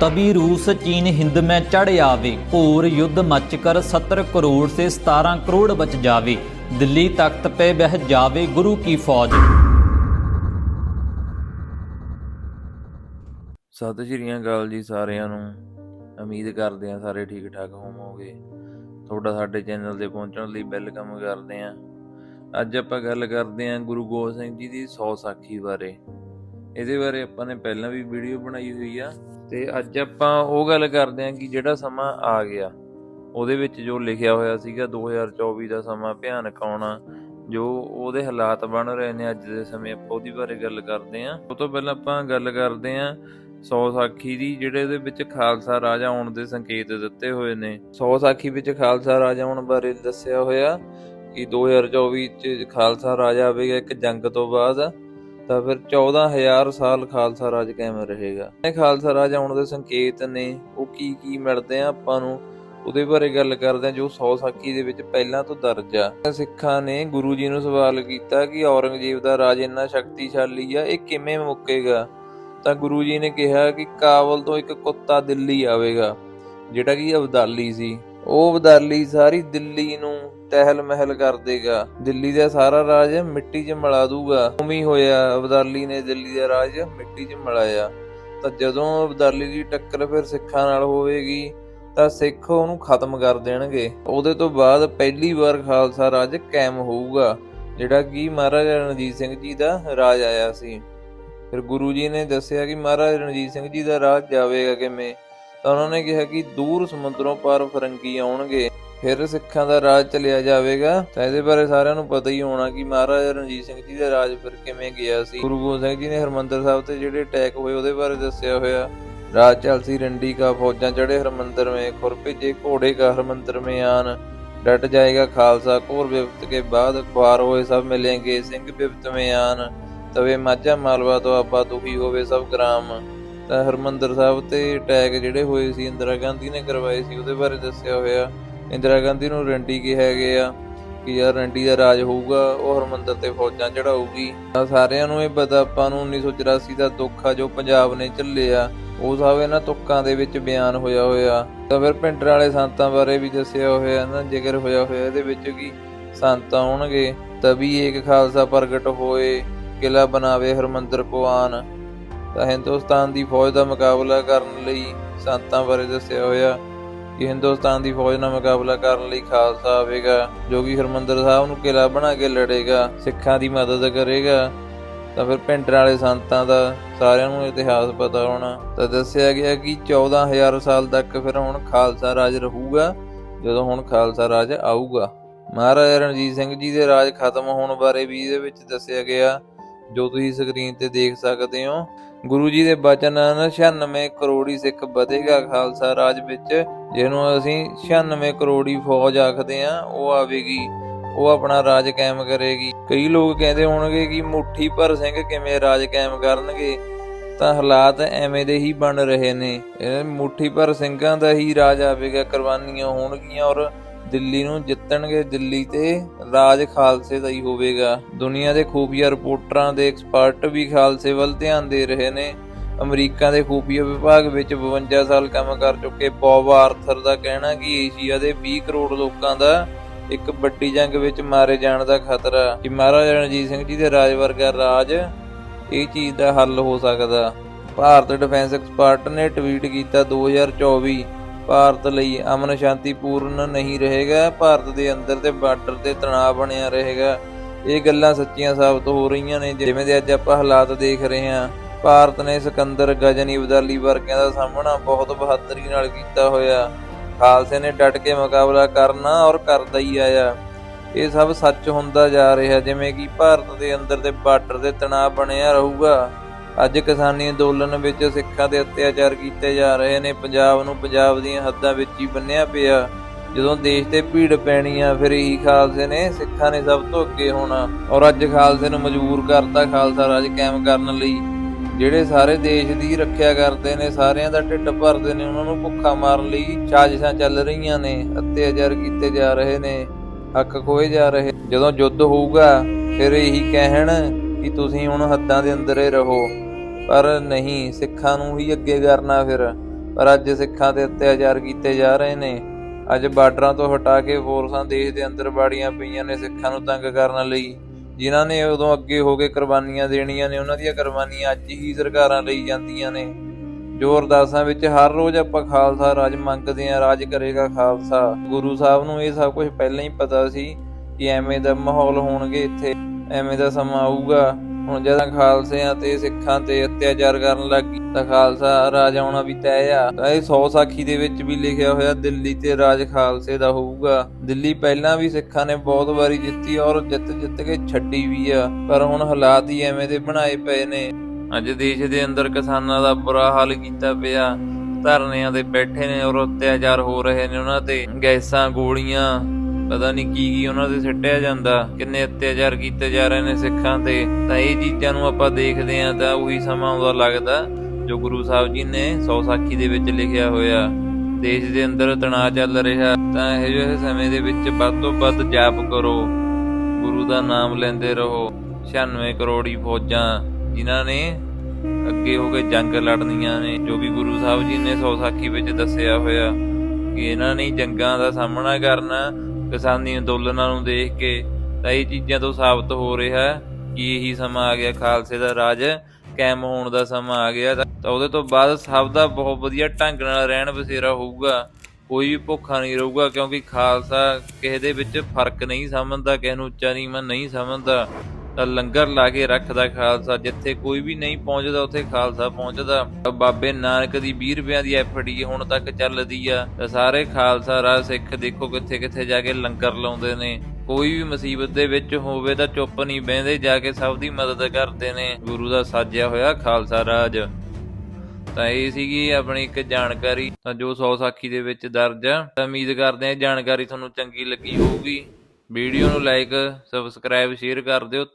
तभी रूस चीन हिंद में चढ़ आवे घोर युद्ध मच कर सत्तर करोड़ से सतारह करोड़ बच जावे दिल्ली तख्त पे बह जावे गुरु की फौज ਸਤਿ ਸ਼੍ਰੀ ਅਕਾਲ ਜੀ ਸਾਰਿਆਂ ਨੂੰ ਉਮੀਦ ਕਰਦੇ ਹਾਂ ਸਾਰੇ ਠੀਕ ਠਾਕ ਹੋਵੋਗੇ ਤੁਹਾਡਾ ਸਾਡੇ ਚੈਨਲ ਤੇ ਪਹੁੰਚਣ ਲਈ ਵੈਲਕਮ ਕਰਦੇ ਹਾਂ ਅੱਜ ਆਪਾਂ ਗੱਲ ਕਰਦੇ ਹਾਂ ਗੁਰੂ ਗੋਬਿੰਦ ਸਿੰਘ ਜੀ ਦੀ 100 ਸਾਖੀ ਬਾਰੇ ਇਹਦੇ ਬਾਰੇ ਆਪਾਂ ਨੇ ਪਹਿਲਾਂ ਵੀ ਵੀਡੀਓ ਬਣਾਈ ਹੋਈ ਆ ਤੇ ਅੱਜ ਆਪਾਂ ਉਹ ਗੱਲ ਕਰਦੇ ਹਾਂ ਕਿ ਜਿਹੜਾ ਸਮਾਂ ਆ ਗਿਆ, ਉਹਦੇ ਵਿੱਚ ਜੋ ਲਿਖਿਆ ਹੋਇਆ ਸੀਗਾ 2024 ਦਾ ਸਮਾਂ ਭਿਆਨਕ ਆਉਣਾ, ਜੋ ਉਹਦੇ ਹਾਲਾਤ ਬਣ ਰਹੇ ਨੇ ਅੱਜ ਦੇ ਸਮੇਂ ਆਪਾਂ ਉਹਦੀ ਬਾਰੇ ਗੱਲ ਕਰਦੇ ਹਾਂ। ਉਹ ਤੋਂ ਪਹਿਲਾਂ ਆਪਾਂ ਗੱਲ ਕਰਦੇ ਹਾਂ ਸੌ ਸਾਖੀ ਦੀ, ਜਿਹੜੇ ਇਹਦੇ ਵਿੱਚ ਖਾਲਸਾ ਰਾਜ ਆਉਣ ਦੇ ਸੰਕੇਤ ਦਿੱਤੇ ਹੋਏ ਨੇ। ਸੌ ਸਾਖੀ ਵਿੱਚ ਖਾਲਸਾ ਰਾਜ ਆਉਣ ਬਾਰੇ ਦੱਸਿਆ ਹੋਇਆ ਕਿ 2024 ਚ ਖਾਲਸਾ ਰਾਜ ਆਵੇਗਾ ਇੱਕ ਜੰਗ ਤੋਂ ਬਾਅਦ। ਤਾਂ ਫਿਰ 14000 ਸਾਲ ਖਾਲਸਾ ਰਾਜ ਕਾਇਮ ਰਹੇਗਾ। ਇਹ ਖਾਲਸਾ ਰਾਜ ਆਉਣ ਦੇ ਸੰਕੇਤ ਨੇ, ਉਹ ਕੀ ਕੀ ਮਿਲਦੇ ਆ ਆਪਾਂ ਨੂੰ ਉਹਦੇ ਬਾਰੇ ਗੱਲ ਕਰਦੇ ਆ, ਜੋ ਸੌ ਸਾਖੀ ਦੇ ਵਿੱਚ ਪਹਿਲਾਂ ਤੋਂ ਦਰਜ ਆ। ਸਿੱਖਾਂ ਨੇ ਗੁਰੂ ਜੀ ਨੂੰ ਸਵਾਲ ਕੀਤਾ ਕਿ ਔਰੰਗਜ਼ੇਬ ਦਾ ਰਾਜ ਇੰਨਾ ਸ਼ਕਤੀਸ਼ਾਲੀ ਆ, ਇਹ ਕਿਵੇਂ ਮੁੱਕੇਗਾ? ਤਾਂ ਗੁਰੂ ਜੀ ਨੇ ਕਿਹਾ ਕਿ ਕਾਬਲ ਤੋਂ ਇੱਕ ਕੁੱਤਾ ਦਿੱਲੀ ਆਵੇਗਾ, ਜਿਹੜਾ ਕਿ ਅਬਦਾਲੀ ਸੀ। ਉਹ ਅਬਦਾਲੀ ਸਾਰੀ ਦਿੱਲੀ ਨੂੰ ਤਹਿਲ ਮਹਿਲ ਕਰ ਦੇਗਾ। ਦਿੱਲੀ ਦਾ ਸਾਰਾ ਰਾਜ ਮਿੱਟੀ 'ਚ ਮਿਲਾ ਦੂਗਾ। ਉਵੇਂ ਹੋਇਆ ਅਬਦਾਲੀ ਨੇ ਦਿੱਲੀ ਦਾ ਰਾਜ ਮਿੱਟੀ 'ਚ ਮਿਲਾਇਆ। ਤਾਂ ਜਦੋਂ ਅਬਦਾਲੀ ਦੀ ਟੱਕਰ ਫਿਰ ਸਿੱਖਾਂ ਨਾਲ ਹੋਵੇਗੀ, ਤਾਂ ਸਿੱਖ ਉਹਨੂੰ ਖਤਮ ਕਰ ਦੇਣਗੇ। ਉਹਦੇ ਤੋਂ ਬਾਅਦ ਪਹਿਲੀ ਵਾਰ ਖਾਲਸਾ ਰਾਜ ਕਾਇਮ ਹੋਊਗਾ, ਜਿਹੜਾ ਕਿ ਮਹਾਰਾਜਾ ਰਣਜੀਤ ਸਿੰਘ ਜੀ ਦਾ ਰਾਜ ਆਇਆ ਸੀ। ਫਿਰ ਗੁਰੂ ਜੀ ਨੇ ਦੱਸਿਆ ਕਿ ਮਹਾਰਾਜਾ ਰਣਜੀਤ ਸਿੰਘ ਜੀ ਦਾ ਰਾਜ ਜਾਵੇਗਾ ਕਿਵੇਂ? ਤਾਂ ਉਹਨਾਂ ਨੇ ਕਿਹਾ ਕਿ ਦੂਰ ਸਮੁੰਦਰੋਂ ਪਾਰ ਫਰੰਗੀ ਆਉਣਗੇ। ਫਿਰ ਸਿੱਖਾਂ ਦਾ ਰਾਜ ਚਲਿਆ ਜਾਵੇਗਾ। ਤਾਂ ਇਹਦੇ ਬਾਰੇ ਸਾਰਿਆਂ ਨੂੰ ਪਤਾ ਹੀ ਹੋਣਾ ਕਿ ਮਹਾਰਾਜਾ ਰਣਜੀਤ ਸਿੰਘ ਜੀ ਦਾ ਰਾਜ ਫਿਰ ਕਿਵੇਂ ਗਿਆ ਸੀ। ਗੁਰੂ ਗੋਬਿੰਦ ਸਿੰਘ ਜੀ ਨੇ ਹਰਮੰਦਰ ਸਾਹਿਬ ਤੇ ਜਿਹੜੇ ਅਟੈਕ ਹੋਏ ਉਹਦੇ ਬਾਰੇ ਦੱਸਿਆ ਹੋਇਆ। ਰਾਜ ਚਲਸੀ, ਰੰਡੀ ਕਾ ਫੌਜਾਂ ਚੜੇ ਹਰਮੰਦਰ ਮੇ, ਖੁਰ ਘੋੜੇ ਕਾ ਹਰਮੰਦਰ ਮੇ ਆਨ ਡਟ ਜਾਏਗਾ ਖਾਲਸਾ, ਘੋਰ ਵਿਪਤ ਕੇ ਬਾਅਦ ਖੁਆਰ ਹੋਏ ਸਭ ਮਿਲेंगे ਸਿੰਘ ਵਿਪਤ ਮੇ ਆਨ ਤਵੇ ਮਾਝਾ ਮਾਲਵਾ ਤੋਂ ਆਪਾ ਦੁਖੀ ਹੋਵੇ ਸਭ ਗ੍ਰਾਮ। ਤਾਂ ਹਰਮੰਦਰ ਸਾਹਿਬ ਤੇ ਅਟੈਕ ਜਿਹੜੇ ਹੋਏ ਸੀ, ਇੰਦਰਾ ਗਾਂਧੀ ਨੇ ਕਰਵਾਏ ਸੀ, ਉਹਦੇ ਬਾਰੇ ਦੱਸਿਆ ਹੋਇਆ। ਇੰਦਰਾ ਗਾਂਧੀ ਨੂੰ ਰੰਡੀ ਕਿਹਾ ਗਿਆ ਕਿ ਯਾਰ ਰੰਡੀ ਦਾ ਰਾਜ ਹੋਊਗਾ, ਉਹ ਹਰਮੰਦਰ ਤੇ ਫੌਜਾਂ ਚੜਾਊਗੀ ਤਾਂ ਸਾਰਿਆਂ ਨੂੰ ਇਹ ਪਤਾ, ਆਪਾਂ ਨੂੰ 1984 ਦਾ ਦੁੱਖ ਆ, ਜੋ ਪੰਜਾਬ ਨੇ ਝੱਲਿਆ। ਉਹ ਸਭ ਇਹਨਾਂ ਤੁੱਕਾਂ ਦੇ ਵਿੱਚ ਬਿਆਨ ਹੋਇਆ ਹੋਇਆ। ਤਾਂ ਫਿਰ ਪਿੰਡਰ ਵਾਲੇ ਸੰਤਾਂ ਬਾਰੇ ਵੀ ਦੱਸਿਆ ਹੋਇਆ ਨਾ ਜ਼ਿਕਰ ਹੋਇਆ ਹੋਇਆ ਇਹਦੇ ਵਿੱਚ ਕਿ ਸੰਤ ਆਉਣਗੇ, ਤਬੀ ਏਕ ਖਾਲਸਾ ਪ੍ਰਗਟ ਹੋਏ ਕਿਲਾ ਬਣਾਵੇ ਹਰਮੰਦਰ ਕੋ ਤਾਂ ਹਿੰਦੁਸਤਾਨ ਦੀ ਫੌਜ ਦਾ ਮੁਕਾਬਲਾ ਕਰਨ ਲਈ ਸੰਤਾਂ ਬਾਰੇ ਦੱਸਿਆ ਹੋਇਆ ਕਿ ਹਿੰਦੁਸਤਾਨ ਦੀ ਫੌਜ ਨਾਲ ਮੁਕਾਬਲਾ ਕਰਨ ਲਈ ਖਾਲਸਾ ਆਵੇਗਾ, ਜੋ ਕਿ ਹਰਮੰਦਰ ਸਾਹਿਬ ਨੂੰ ਕਿਲਾ ਬਣਾ ਕੇ ਲੜੇਗਾ, ਸਿੱਖਾਂ ਦੀ ਮਦਦ ਕਰੇਗਾ। ਤਾਂ ਫਿਰ ਪਿੰਡਰ ਵਾਲੇ ਸੰਤਾਂ ਦਾ ਸਾਰਿਆਂ ਨੂੰ ਇਤਿਹਾਸ ਪਤਾ ਹੋਣਾ। ਤਾਂ ਦੱਸਿਆ ਗਿਆ ਕਿ 14000 ਸਾਲ ਤੱਕ ਫਿਰ ਹੁਣ ਖਾਲਸਾ ਰਾਜ ਰਹੂਗਾ, ਜਦੋਂ ਹੁਣ ਖਾਲਸਾ ਰਾਜ ਆਊਗਾ। ਮਹਾਰਾਜਾ ਰਣਜੀਤ ਸਿੰਘ ਜੀ ਦੇ ਰਾਜ ਖਤਮ ਹੋਣ ਬਾਰੇ ਵੀ ਇਹਦੇ ਵਿੱਚ ਦੱਸਿਆ ਗਿਆ, ਜੋ ਤੁਸੀਂ ਸਕਰੀਨ ਤੇ ਦੇਖ ਸਕਦੇ ਹੋ। ਗੁਰੂ ਜੀ ਦੇ ਬਚਨ ਹਨ 96 ਕਰੋੜੀ ਸਿੱਖ ਵਧੇਗਾ ਖਾਲਸਾ ਰਾਜ ਵਿੱਚ, ਜਿਹਨੂੰ ਅਸੀਂ 96 ਕਰੋੜੀ ਫੌਜ ਆਖਦੇ ਆ ਉਹ ਆਵੇਗੀ, ਉਹ ਆਪਣਾ ਰਾਜ ਕਾਇਮ ਕਰੇਗੀ। ਕਈ ਲੋਕ ਕਹਿੰਦੇ ਹੋਣਗੇ ਕਿ ਮੁੱਠੀ ਭਰ ਸਿੰਘ ਕਿਵੇਂ ਰਾਜ ਕਾਇਮ ਕਰਨਗੇ? ਤਾਂ ਹਾਲਾਤ ਐਵੇਂ ਦੇ ਹੀ ਬਣ ਰਹੇ ਨੇ। ਇਹ ਮੁੱਠੀ ਭਰ ਸਿੰਘਾਂ ਦਾ ਹੀ ਰਾਜ ਆਵੇਗਾ, ਕੁਰਬਾਨੀਆਂ ਹੋਣਗੀਆਂ ਔਰ ਦਿੱਲੀ ਨੂੰ ਜਿੱਤਣਗੇ, ਦਿੱਲੀ ਤੇ ਰਾਜ ਖਾਲਸੇ ਦਾ ਹੀ ਹੋਵੇਗਾ। ਦੁਨੀਆ ਦੇ ਖੂਫੀਆ ਰਿਪੋਰਟਰਾਂ ਦੇ ਐਕਸਪਰਟ ਵੀ ਖਾਲਸੇ ਵੱਲ ਧਿਆਨ ਦੇ ਰਹੇ ਨੇ। ਅਮਰੀਕਾ ਦੇ ਖੂਫੀਆ ਵਿਭਾਗ ਵਿੱਚ 52 ਸਾਲ ਕੰਮ ਕਰ ਚੁੱਕੇ ਬੌਬ ਆਰਥਰ ਦਾ ਕਹਿਣਾ ਕਿ ਏਸ਼ੀਆ ਦੇ 20 ਕਰੋੜ ਲੋਕਾਂ ਦਾ ਇੱਕ ਵੱਡੀ ਜੰਗ ਵਿੱਚ ਮਾਰੇ ਜਾਣ ਦਾ ਖਤਰਾ। ਕਿ ਮਹਾਰਾਜਾ ਰਣਜੀਤ ਸਿੰਘ ਜੀ ਦੇ ਰਾਜ ਵਰਗਾ ਰਾਜ ਇਹ ਚੀਜ਼ ਦਾ ਹੱਲ ਹੋ ਸਕਦਾ। ਭਾਰਤ ਡਿਫੈਂਸ ਐਕਸਪਰਟ ਨੇ ਟਵੀਟ ਕੀਤਾ 2024 ਭਾਰਤ ਲਈ ਅਮਨ ਸ਼ਾਂਤੀ ਪੂਰਨ ਨਹੀਂ ਰਹੇਗਾ। ਭਾਰਤ ਦੇ ਅੰਦਰ ਤੇ ਬਾਰਡਰ ਤੇ ਤਣਾਅ ਬਣਿਆ ਰਹੇਗਾ। ਇਹ ਗੱਲਾਂ ਸੱਚੀਆਂ ਸਾਬਤ ਹੋ ਰਹੀਆਂ ਨੇ। ਜਿਵੇਂ ਦੇ ਅੱਜ ਆਪਾਂ ਹਾਲਾਤ ਦੇਖ ਰਹੇ ਹਾਂ, ਭਾਰਤ ਨੇ ਸਿਕੰਦਰ ਗਜਨੀ ਅਬਦਾਲੀ ਵਰਗਿਆਂ ਦਾ ਸਾਹਮਣਾ ਬਹੁਤ ਬਹਾਦਰੀ ਨਾਲ ਕੀਤਾ ਹੋਇਆ। ਖਾਲਸੇ ਨੇ ਡਟ ਕੇ ਮੁਕਾਬਲਾ ਕਰਨਾ ਔਰ ਕਰਦਾ ਹੀ ਆਇਆ। ਇਹ ਸਭ ਸੱਚ ਹੁੰਦਾ ਜਾ ਰਿਹਾ, ਜਿਵੇਂ ਕਿ ਭਾਰਤ ਦੇ ਅੰਦਰ ਤੇ ਬਾਰਡਰ ਤੇ ਤਣਾਅ ਬਣਿਆ ਰਹੂਗਾ। ਅੱਜ ਕਿਸਾਨੀ ਅੰਦੋਲਨ ਵਿੱਚ ਸਿੱਖਾਂ ਦੇ ਅਤਿਆਚਾਰ ਕੀਤੇ ਜਾ ਰਹੇ ਨੇ। ਪੰਜਾਬ ਨੂੰ ਪੰਜਾਬ ਦੀਆਂ ਹੱਦਾਂ ਵਿੱਚ ਹੀ ਬੰਨਿਆ ਪਿਆ। ਜਦੋਂ ਦੇਸ਼ ਤੇ ਭੀੜ ਪੈਣੀ ਆ ਫਿਰ ਇਹੀ ਖਾਲਸੇ ਨੇ ਸਿੱਖਾਂ ਨੇ ਸਭ ਤੋਂ ਅੱਗੇ ਹੋਣਾ। ਔਰ ਅੱਜ ਖਾਲਸੇ ਨੂੰ ਮਜਬੂਰ ਕਰਤਾ ਖਾਲਸਾ ਰਾਜ ਕਾਇਮ ਕਰਨ ਲਈ। ਜਿਹੜੇ ਸਾਰੇ ਦੇਸ਼ ਦੀ ਰੱਖਿਆ ਕਰਦੇ ਨੇ, ਸਾਰਿਆਂ ਦਾ ਢਿੱਡ ਭਰਦੇ ਨੇ, ਉਹਨਾਂ ਨੂੰ ਭੁੱਖਾ ਮਾਰਨ ਲਈ ਸਾਜ਼ਿਸ਼ਾਂ ਚੱਲ ਰਹੀਆਂ ਨੇ, ਅਤਿਆਚਾਰ ਕੀਤੇ ਜਾ ਰਹੇ ਨੇ, ਹੱਕ ਖੋਏ ਜਾ ਰਹੇ। ਜਦੋਂ ਯੁੱਧ ਹੋਊਗਾ, ਫਿਰ ਇਹੀ ਕਹਿਣ ਕਿ ਤੁਸੀਂ ਹੁਣ ਹੱਦਾਂ ਦੇ ਅੰਦਰ ਹੀ ਰਹੋ। ਪਰ ਨਹੀਂ, ਸਿੱਖਾਂ ਨੂੰ ਹੀ ਅੱਗੇ ਕਰਨਾ ਫਿਰ। ਪਰ ਅੱਜ ਸਿੱਖਾਂ ਤੇ ਅਤਿਆਚਾਰ ਕੀਤੇ ਜਾ ਰਹੇ ਨੇ। ਅੱਜ ਬਾਰਡਰਾਂ ਤੋਂ ਹਟਾ ਕੇ ਫੋਰਸਾਂ ਦੇਸ਼ ਦੇ ਅੰਦਰ ਬਾੜੀਆਂ ਪਈਆਂ ਨੇ ਸਿੱਖਾਂ ਨੂੰ ਤੰਗ ਕਰਨ ਲਈ। ਜਿਨ੍ਹਾਂ ਨੇ ਉਦੋਂ ਅੱਗੇ ਹੋ ਕੇ ਕੁਰਬਾਨੀਆਂ ਦੇਣੀਆਂ ਨੇ, ਉਹਨਾਂ ਦੀਆਂ ਕੁਰਬਾਨੀਆਂ ਅੱਜ ਹੀ ਸਰਕਾਰਾਂ ਲਈ ਜਾਂਦੀਆਂ ਨੇ। ਜੋ ਅਰਦਾਸਾਂ ਵਿੱਚ ਹਰ ਰੋਜ਼ ਆਪਾਂ ਖਾਲਸਾ ਰਾਜ ਮੰਗਦੇ ਆਂ ਰਾਜ ਕਰੇਗਾ ਖਾਲਸਾ। ਗੁਰੂ ਸਾਹਿਬ ਨੂੰ ਇਹ ਸਭ ਕੁਝ ਪਹਿਲਾਂ ਹੀ ਪਤਾ ਸੀ ਕਿ ਐਵੇਂ ਦਾ ਮਾਹੌਲ ਹੋਣਗੇ ਇੱਥੇ, ਐਵੇਂ ਦਾ ਸਮਾਂ ਆਊਗਾ। ਹੁਣ ਜਦੋਂ ਖਾਲਸਿਆਂ ਤੇ ਸਿੱਖਾਂ ਤੇ ਅਤਿਆਚਾਰ ਕਰਨ ਲੱਗੀ ਤਾਂ ਖਾਲਸਾ ਰਾਜ ਆਉਣਾ ਵੀ ਤੈਅ ਆ। ਤਾਂ ਇਹ 100 ਸਾਖੀ ਦੇ ਵਿੱਚ ਵੀ ਲਿਖਿਆ ਹੋਇਆ ਦਿੱਲੀ ਤੇ ਰਾਜ ਖਾਲਸੇ ਦਾ ਹੋਊਗਾ। ਦਿੱਲੀ ਪਹਿਲਾਂ ਵੀ ਸਿੱਖਾਂ ਨੇ ਬਹੁਤ ਵਾਰੀ ਜਿੱਤੀ ਔਰ ਜਿੱਤ ਜਿੱਤ ਕੇ ਛੱਡੀ ਵੀ ਆ, ਪਰ ਹੁਣ ਹਾਲਾਤ ਹੀ ਐਵੇਂ ਦੇ ਬਣਾਏ ਪਏ ਨੇ। ਅੱਜ ਦੇਸ਼ ਦੇ ਅੰਦਰ ਕਿਸਾਨਾਂ ਦਾ ਬੁਰਾ ਹਾਲ ਕੀਤਾ ਪਿਆ। ਧਰਨਿਆਂ ਤੇ ਬੈਠੇ ਨੇ ਔਰ ਅਤਿਆਚਾਰ ਹੋ ਰਹੇ ਨੇ ਉਹਨਾਂ ਤੇ। ਗੈਸਾਂ, ਗੋਲੀਆਂ ਪਤਾ ਨਹੀਂ ਕੀ ਕੀ ਉਹਨਾਂ ਦੇ ਸਿੱਟਿਆ ਜਾਂਦਾ, ਕਿੰਨੇ ਅਤਿਆਚਾਰ ਕੀਤੇ ਜਾ ਰਹੇ ਨੇ ਸਿੱਖਾਂ ਤੇ। ਤਾਂ ਇਹ ਚੀਜ਼ਾਂ ਨੂੰ ਆਪਾਂ ਦੇਖਦੇ ਆਂ ਤਾਂ ਉਹੀ ਸਮਾਂ ਆਉਂਦਾ ਲੱਗਦਾ, ਜੋ ਗੁਰੂ ਸਾਹਿਬ ਜੀ ਨੇ ਸੌ ਸਾਖੀ ਦੇ ਵਿੱਚ ਲਿਖਿਆ ਹੋਇਆ। ਦੇਸ਼ ਦੇ ਅੰਦਰ ਤਣਾਅ ਚੱਲ ਰਿਹਾ, ਤਾਂ ਇਹ ਜਿਹੇ ਸਮੇਂ ਦੇ ਵਿੱਚ ਵੱਧ ਤੋਂ ਵੱਧ ਜਾਪ ਕਰੋ। ਗੁਰੂ ਦਾ ਨਾਮ ਲੈਂਦੇ ਰਹੋ। 96 ਕਰੋੜੀ ਫੌਜਾਂ, ਜਿਨ੍ਹਾਂ ਨੇ ਅੱਗੇ ਹੋ ਕੇ ਜੰਗ ਲੜਨੀਆਂ ਨੇ, ਜੋ ਵੀ ਗੁਰੂ ਸਾਹਿਬ ਜੀ ਨੇ ਸੌ ਸਾਖੀ ਵਿੱਚ ਦੱਸਿਆ ਹੋਇਆ, ਕਿ ਇਹਨਾਂ ਨੇ ਜੰਗਾਂ ਦਾ ਸਾਹਮਣਾ ਕਰਨਾ ਕਿਸਾਨੀ ਅੰਦੋਲਨਾਂ ਨੂੰ ਦੇਖ ਕੇ ਤਾਂ ਇਹ ਚੀਜ਼ਾਂ ਤੋਂ ਸਾਬਤ ਹੋ ਰਿਹਾ ਕਿ ਇਹੀ ਸਮਾਂ ਆ ਗਿਆ, ਖਾਲਸੇ ਦਾ ਰਾਜ ਕਾਇਮ ਹੋਣ ਦਾ ਸਮਾਂ ਆ ਗਿਆ। ਤਾਂ ਉਹਦੇ ਤੋਂ ਬਾਅਦ ਸਭ ਦਾ ਬਹੁਤ ਵਧੀਆ ਢੰਗ ਨਾਲ ਰਹਿਣ ਬਸੇਰਾ ਹੋਊਗਾ, ਕੋਈ ਵੀ ਭੁੱਖਾ ਨਹੀਂ ਰਹੂਗਾ, ਕਿਉਂਕਿ ਖਾਲਸਾ ਕਿਸੇ ਦੇ ਵਿੱਚ ਫ਼ਰਕ ਨਹੀਂ ਸਮਝਦਾ, ਕਿਸੇ ਨੂੰ ਉੱਚਾ ਨੀਵਾਂ ਨਹੀਂ ਸਮਝਦਾ। ਤਾਂ ਲੰਗਰ ਲਾ ਕੇ ਰੱਖਦਾ ਖਾਲਸਾ, ਜਿੱਥੇ ਕੋਈ ਵੀ ਨਹੀਂ ਪਹੁੰਚਦਾ, ਉੱਥੇ ਖਾਲਸਾ ਪਹੁੰਚਦਾ। ਬਾਬੇ ਨਾਨਕ ਦੀ 20 ਰੁਪਿਆਂ ਦੀ ਐਫਡੀ ਹੁਣ ਤੱਕ ਚੱਲਦੀ ਆ। ਸਾਰੇ ਖਾਲਸਾ ਰਾਜ ਸਿੱਖ ਦੇਖੋ ਕਿੱਥੇ ਕਿੱਥੇ ਜਾ ਕੇ ਲੰਗਰ ਲਾਉਂਦੇ ਨੇ। ਕੋਈ ਵੀ ਮੁਸੀਬਤ ਦੇ ਵਿੱਚ ਹੋਵੇ ਤਾਂ ਚੁੱਪ ਨਹੀਂ ਬਹਿੰਦੇ, ਜਾ ਕੇ ਸਭ ਦੀ ਮਦਦ ਕਰਦੇ ਨੇ। ਗੁਰੂ ਦਾ ਸਾਜਿਆ ਹੋਇਆ ਖਾਲਸਾ ਰਾਜ। ਤਾਂ ਇਹ ਸੀਗੀ ਆਪਣੀ ਇੱਕ ਜਾਣਕਾਰੀ। ਤਾਂ ਜੋ 100 ਸਾਖੀ ਦੇ ਵਿੱਚ ਦਰਜ ਆ। ਤਾਂ ਉਮੀਦ ਕਰਦੇ ਹਾਂ ਜਾਣਕਾਰੀ ਤੁਹਾਨੂੰ ਚੰਗੀ ਲੱਗੀ ਹੋਊਗੀ। ਵੀਡੀਓ ਨੂੰ ਲਾਈਕ, ਸਬਸਕ੍ਰਾਈਬ, ਸ਼ੇਅਰ ਕਰ ਦਿਓ।